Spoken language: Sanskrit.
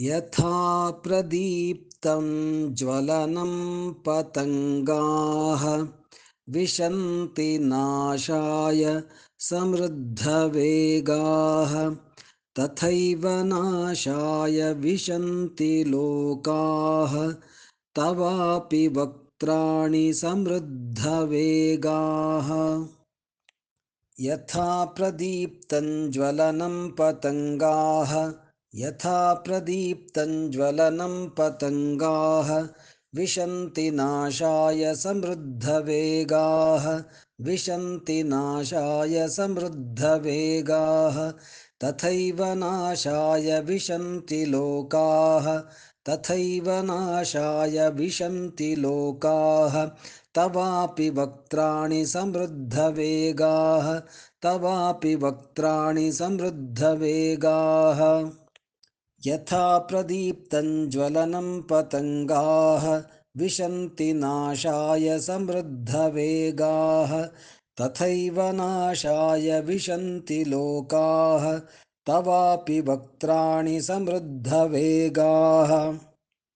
यथा प्रदीप्तं ज्वलनं पतङ्गाः विशन्ति नाशाय समृद्धवेगाः तथैव नाशाय विशन्ति लोकाः तवापि वक्त्राणि समृद्धवेगाः यथा प्रदीप्तं ज्वलनं पतङ्गाः यथा प्रदीप्तं ज्वलनं पतङ्गाः विशन्ति नाशाय समृद्धवेगाः विशन्ति नाशाय समृद्धवेगाः तथैव नाशाय विशन्ति लोकाः तथैव नाशाय विशन्ति लोकाः तवापि वक्त्राणि समृद्धवेगाः तवापि वक्त्राणि समृद्धवेगाः यथा प्रदीप्तं ज्वलनं पतङ्गाः विशन्ति नाशाय समृद्धवेगाः तथैव नाशाय विशन्ति लोकाः तवापि वक्त्राणि समृद्धवेगाः